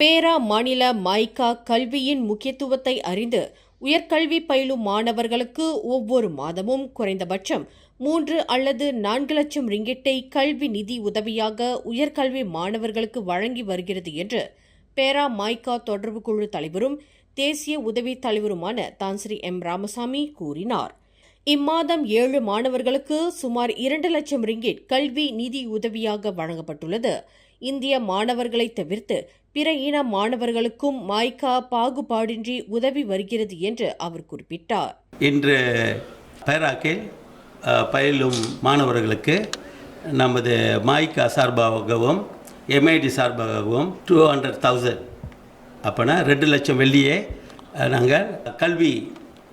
பேரா மாநில மைக்கா கல்வியின் முக்கியத்துவத்தை அறிந்து உயர்கல்வி பயிலும் மாணவர்களுக்கு ஒவ்வொரு மாதமும் குறைந்தபட்சம் மூன்று அல்லது நான்கு லட்சம் ரிங்கிட்டை கல்வி நிதி உதவியாக உயர்கல்வி மாணவர்களுக்கு வழங்கி வருகிறது என்று பேரா மைகா தொடர்பு குழு தலைவரும் தேசிய உதவி தலைவருமான தான்ஸ்ரீ எம் ராமசாமி கூறினார். இம்மாதம் ஏழு மாணவர்களுக்கு சுமார் இரண்டு லட்சம் ரிங்கிட் கல்வி நிதி உதவியாக வழங்கப்பட்டுள்ளது. இந்திய மாணவர்களை தவிர்த்து பிற இன மாணவர்களுக்கும் மாய்கா பாகுபாடின்றி உதவி வருகிறது என்று அவர் குறிப்பிட்டார். இன்று பேராக்கில் பயிலும் மாணவர்களுக்கு நமது மாய்கா சார்பாகவும் எம்ஐடி சார்பாகவும் டூ ஹண்ட்ரட் தௌசண்ட் அப்போனா ரெண்டு லட்சம் வெள்ளியே நாங்கள் கல்வி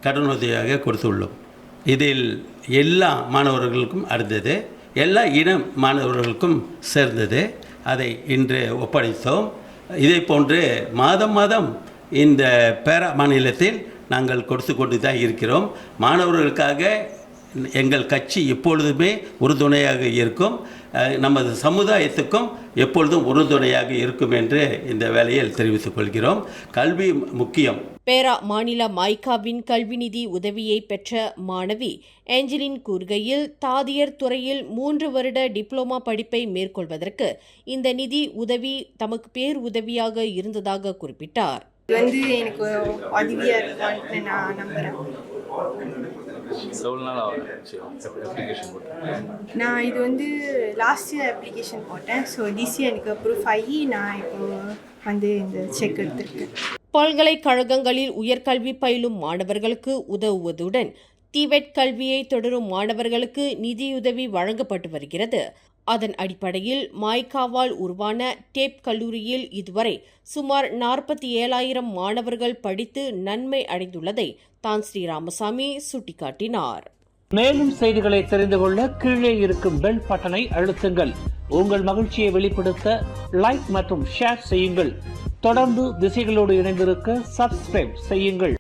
கடனுதவியாக கொடுத்துள்ளோம். இதில் எல்லா மாணவர்களுக்கும் அடுத்தது எல்லா இன மாணவர்களுக்கும் சேர்ந்தது. அதை இன்று ஒப்படைத்தோம். இதே போன்று மாதம் மாதம் இந்த பேரா மாநிலத்தில் நாங்கள் கொடுத்து கொண்டு தான் இருக்கிறோம். மாணவர்களுக்காக எங்கள் கட்சி எப்பொழுதுமே உறுதுணையாக இருக்கும். நமது சமுதாயத்துக்கும் எப்பொழுதும் உறுதுணையாக இருக்கும் என்று இந்த வேலையில் தெரிவித்துக் கொள்கிறோம். கல்வி முக்கியம். பேரா மாநில மாய்காவின் கல்வி நிதி உதவியை பெற்ற மாணவி ஏஞ்சலின் கூறுகையில் தாதியர் துறையில் மூன்று வருட டிப்ளோமா படிப்பை மேற்கொள்வதற்கு இந்த நிதி உதவி தமக்கு பேர் உதவியாக இருந்ததாக குறிப்பிட்டார். வந்து எனக்கு உதவியாக நான் நம்புகிறேன் எவ்வளோ நாள் அப்ளிகேஷன் போட்டு நான் இது வந்து லாஸ்ட் இயர் அப்ளிகேஷன் போட்டேன். ஸோ திஸ் இயர் எனக்கு அப்ரூவ் ஆகி நான் இப்போ வந்து இந்த செக் எடுத்திருக்கேன். பல்கலைக்கழகங்களில் உயர்கல்வி பயிலும் மாணவர்களுக்கு உதவுவதுடன் டிவெட் கல்வியை தொடரும் மாணவர்களுக்கு நிதியுதவி வழங்கப்பட்டு வருகிறது. அதன் அடிப்படையில் மாய்காவால் உருவான டேப் கல்லூரியில் இதுவரை சுமார் நாற்பத்தி ஏழாயிரம் மாணவர்கள் படித்து நன்மை அடைந்துள்ளதை தான் ஸ்ரீ ராமசாமி சுட்டிக்காட்டினார். மேலும் செய்திகளை தெரிந்து கொள்ள கீழே இருக்கும் பெல் பட்டனை அழுத்துங்கள். உங்கள் மகிழ்ச்சியை வெளிப்படுத்த லைக் மற்றும் ஷேர் செய்யுங்கள். தொடர்ந்து திசைகளோடு இணைந்திருக்க சப்ஸ்கிரைப் செய்யுங்கள்.